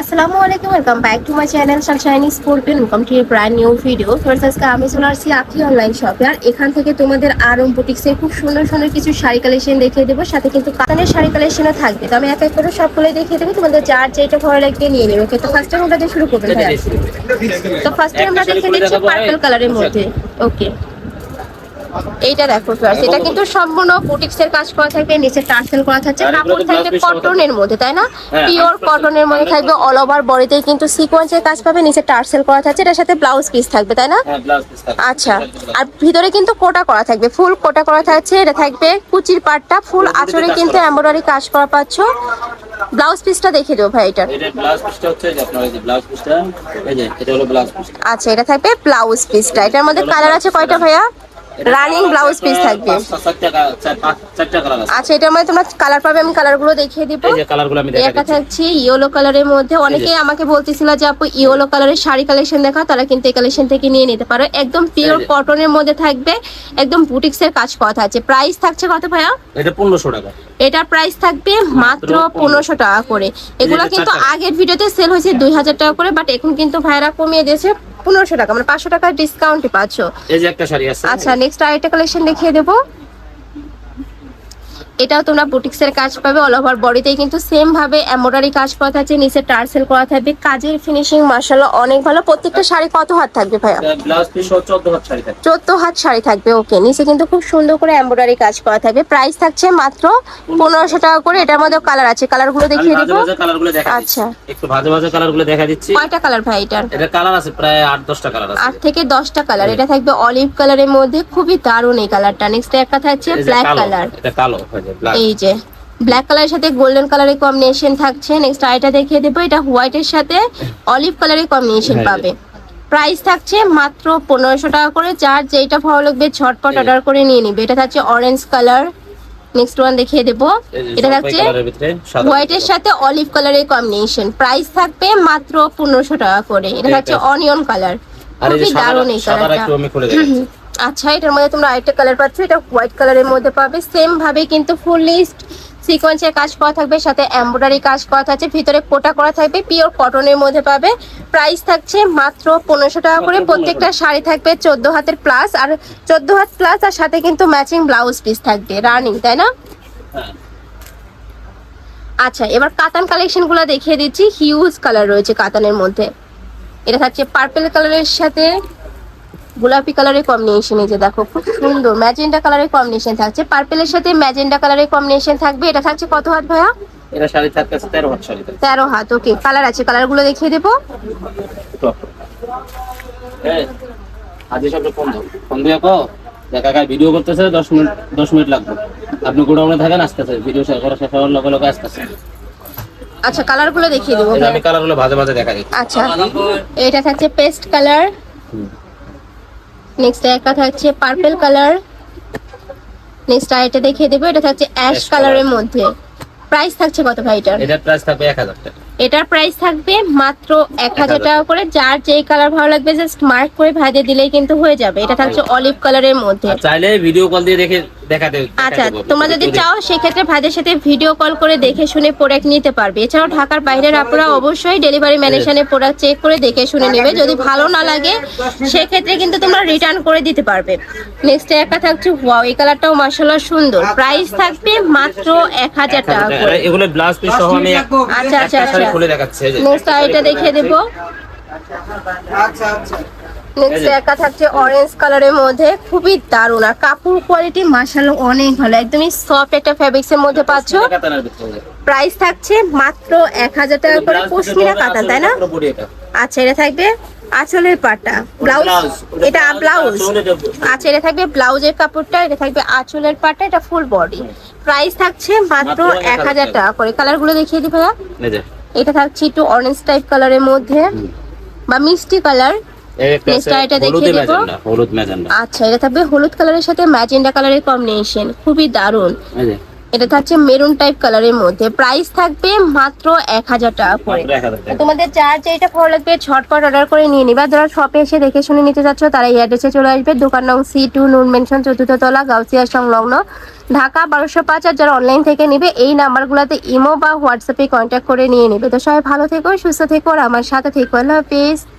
আসসালামু আলাইকুম welcome back to my channel sunshiny sporting welcome to a brand new video first আজকে আমি চলে আসছি আখি অনলাইন শপে আর এখান থেকে তোমাদের আরম বুটিক্সের খুব সুন্দর সুন্দর কিছু শাড়ি কালেকশন দেখিয়ে দেবো। সাথে কিন্তু কাতানের শাড়ি কালেকশনও থাকবে। তো আমি এক এক করে সবগুলো দেখিয়ে দেবো। তোমাদের যার যেটা ভালো লাগবে নিয়ে নেবে। ওকে তো ফার্স্ট টাইম আমরা দিয়ে শুরু করবেন তো ফার্স্ট টাইম আমরা দেখে দিচ্ছি পার্পল কালারের মধ্যে। ওকে এইটা দেখো ফ্লার্স এটা কিন্তু সম্পূর্ণ বুটিক্স এর কাজ করা থাকবে নিচে টার্সেল করা থাকছে কাপড় থাকবে কটনের মধ্যে তাই না? হ্যাঁ, পিওর কটনের মধ্যে থাকবে। অল ওভার বডিতে কিন্তু সিকোয়েন্সের কাজ পাবে নিচে টার্সেল করা থাকছে এটার সাথে ব্লাউজ পিস থাকবে তাই না? হ্যাঁ আচ্ছা আর ভিতরে কিন্তু কোটা করা থাকবে ফুল কোটা করা থাকছে এটা থাকবে কুচির পাটটা ফুল আঁচড়ে কিন্তু। এমব্রয়ডারি কাজ করা পাচ্ছ। ব্লাউজ পিসটা দেখে দেবো ভাই এটা। আচ্ছা এটা থাকবে ব্লাউজ পিসটা এটার মধ্যে কালার আছে কয়টা ভাইয়া? রানিং ব্লাউজ পিস থাকবে। আচ্ছা এটার মধ্যে তোমরা কালার পাবে আমি কালারগুলো দেখিয়ে দিব। একটা থাকছে ইয়েলো কালারের মধ্যে অনেকে আমাকে বলতেছিল যে আপু ইয়েলো কালারের শাড়ি কালেকশন দেখা তারা কিন্তু এই কালেকশন থেকে নিয়ে নিতে পারো। একদম পিওর কটনের মধ্যে থাকবে একদম বুটিক্স এর কাজ করা আছে প্রাইস থাকছে কত ভাইয়া? এটা পনেরোশো টাকা। এটার প্রাইস থাকবে মাত্র মাত্র পনেরোশো টাকা করে। এগুলো কিন্তু আগের ভিডিওতে সেল হয়েছে দুই হাজার টাকা করে বাট এখন কিন্তু ভাইরা কমিয়ে দিয়েছে। পনেরোশো টাকা মানে পাঁচশো টাকার ডিসকাউন্টে পাচ্ছ। এই যে একটা শাড়ি আছে। আচ্ছা নেক্সট আরেকটা কালেকশন দেখিয়ে দেবো। এটাও তোমরা বুটিক্স এর কাজ পাবে অল ওভার বডিতেই কিন্তু সেম ভাবে এমব্রয়ডারি কাজ করা থাকছে নিচে টার্সেল করা থাকবে। কাজের ফিনিশিং মাশাআল্লাহ অনেক ভালো। প্রত্যেকটা শাড়ি কত হাত থাকবে ভাইয়া? চোদ্দ হাত শাড়ি থাকবে। ওকে নিচে কিন্তু খুব সুন্দর করে এমব্রয়ডারি কাজ করা থাকবে। প্রাইস থাকছে মাত্র পনেরোশো টাকা করে। এটার মধ্যে কালার আছে। কালারগুলো আমি দেখিয়ে দিব। আচ্ছা। একটু ভাজে ভাজে কালারগুলো দেখা দিচ্ছি। কয়টা কালার ভাই এটার? এটা কালার আছে প্রায় আট দশটা কালার আছে। আট থেকে দশটা কালার এটা থাকবে অলিভ কালারের মধ্যে। খুবই দারুণ এই কালারটা নেক্সট একটা থাকছে ব্ল্যাক কালার এটা কালো। এই যে ব্ল্যাক কালারের সাথে গোল্ডেন কালারের কম্বিনেশন থাকছে। নেক্সট আইটা দেখিয়ে দেবো এটা হোয়াইটের সাথে অলিভ কালারের কম্বিনেশন হ্যাঁ, পাবে। প্রাইস থাকছে মাত্র পনেরোশো টাকা করে যার যেটা ভালো লাগবে ঝটপট অর্ডার করে নিয়ে নিবে। এটা থাকছে অরেঞ্জ কালার নেক্সট ওয়ান দেখিয়ে দেবো। এটা থাকছে হোয়াইটের সাথে অলিভ কালারের কম্বিনেশন প্রাইস থাকবে মাত্র পনেরোশো টাকা করে। এটা থাকছে অনিয়ন কালার খুবই দারুণ এই কালারটা আচ্ছা এটার মধ্যে তোমরা আরেকটা কালার পাচ্ছ এটা হোয়াইট কালারের মধ্যে পাবে। সেম ভাবে কিন্তু ফুল লিস্ট সিকোয়েন্সের কাজ করা থাকবে সাথে এমব্রয়ডারি কাজ করা থাকছে ভিতরে কোটা করা থাকবে পিওর কটনের মধ্যে পাবে। প্রাইস থাকছে মাত্র পনেরোশো টাকা করে প্রত্যেকটা শাড়ি থাকবে চোদ্দ হাতের প্লাস আর চোদ্দ হাত প্লাস আর সাথে কিন্তু ম্যাচিং ব্লাউজ পিস থাকবে রানিং তাই না? হ্যাঁ। আচ্ছা এবার কাতান কালেকশনগুলো দেখিয়ে দিচ্ছি হিউজ কালার রয়েছে কাতানের মধ্যে। এটা থাকছে পার্পল কালারের সাথে। গোলাপি কালারের কম্বিনেশন এই যে দেখো খুব সুন্দর ম্যাজেন্ডা কালারের কম্বিনেশন থাকছে। পার্পেলের সাথে ম্যাজেন্ডা কালারের কম্বিনেশন থাকবে। এটা থাকছে কত হাত ভাইয়া? এটা শাড়ি থাকবে তেরো হাত শাড়ি তেরো হাত ওকে কালার আছে কালারগুলো দেখিয়ে দেবো। একটু অফ করো। এই, আজকে সব ফোন দাও। ফোন দিয়ে কো দেখা কাকা ভিডিও করতেছে দশ মিনিট দশ মিনিট লাগবে। আপনি গোডাউনে থাকেন আসতেছে। ভিডিও শেয়ার করা শেষ হওয়ার লগে লগে আসতেছে। আচ্ছা কালারগুলো দেখিয়ে দেবো আমি কালারগুলো ভাজে ভাজে দেখা দিচ্ছি আচ্ছা এটা থাকছে পেস্ট কালার। নেক্সট একটা থাকছে পার্পল কালার নেক্সট আইটা দেখিয়ে দেবো এটা থাকছে অ্যাশ কালারের মধ্যে। প্রাইস থাকছে কত ভাই এটার? এটার প্রাইস থাকবে এক হাজার টাকা। এটার প্রাইস থাকবে মাত্র এক হাজার টাকা করে যার যেই কালার ভালো লাগবে জাস্ট মার্ক করে ভাজে দিলেই কিন্তু হয়ে যাবে। এটা থাকছে অলিভ কালারের মধ্যে। চাইলে ভিডিও কল দিয়ে দেখে দেখাতে আচ্ছা তোমরা যদি চাও সেক্ষেত্রে ভাইদের সাথে ভিডিও কল করে দেখে শুনে প্রোডাক্ট নিতে পারবে। এছাড়াও ঢাকার বাইরের আপনারা অবশ্যই ডেলিভারি ম্যানেশনে প্রোডাক্ট চেক করে দেখে শুনে নেবে। যদি ভালো না লাগে সেক্ষেত্রে কিন্তু তোমরা রিটার্ন করে দিতে পারবে। নেক্সট একটা থাকছে ওয়াও এই কালারটাও মার্শাল্লাহ সুন্দর। প্রাইস থাকবে মাত্র এক হাজার টাকা করে। এগুলো ব্লাউজ পিস সহ আমি আচ্ছা আচ্ছা আচ্ছা খুলে দেখাচ্ছি নেক্সট আইটা দেখিয়ে দেবো। নেক্সট একটা থাকছে অরেঞ্জ কালারের মধ্যে খুবই দারুণ। আর কাপড় কোয়ালিটি মাসাল্লাহ অনেক ভালো একদমই সফট একটা ফ্যাব্রিক্স এর মধ্যে পাচ্ছ। প্রাইস থাকছে মাত্র এক হাজার টাকা করে পশমিনা কাতান তাই না। আচ্ছা এটা থাকবে আঁচলের পাটটা। ব্লাউজ এটা ব্লাউজ আচ্ছা এটা থাকবে ব্লাউজের কাপড়টা এটা থাকবে আঁচলের পাটটা এটা ফুল বডি প্রাইস থাকছে মাত্র এক হাজার টাকা। করে। কালারগুলো দেখিয়ে দিই ভাইয়া। এটা থাকছে একটু অরেঞ্জ টাইপ কালারের মধ্যে। বা মিষ্টি কালার দেখিয়ে দেবো। হলুদ ম্যাজেন্ডা। আচ্ছা এটা থাকবে হলুদ কালারের সাথে ম্যাজেন্ডা কালারের কম্বিনেশন খুবই দারুণ। এটা থাকছে মেরুন টাইপ কালারের মধ্যে। প্রাইস থাকবে মাত্র এক হাজার টাকা করে। মাত্র এক হাজার টাকা। তোমাদের যার যেটা ভালো লাগবে ঝটপট অর্ডার করে নিয়ে নিবা। যারা শপে এসে দেখে শুনে নিতে যাচ্ছ তারা এই অ্যাড্রেসে চলে আসবে। দোকান নং সি টু নুন মেনশন চতুর্থ তলা গাউসিয়া সংলগ্ন। ঢাকা বারোশো পাঁচ আর যারা অনলাইন থেকে নিবে এই নাম্বারগুলোতে ইমো বা হোয়াটসঅ্যাপে কন্ট্যাক্ট করে নিয়ে নিবে। তো সবাই ভালো থেকো সুস্থ থেকো আর আমার সাথে থেকো। আল্লাহ হাফিজ।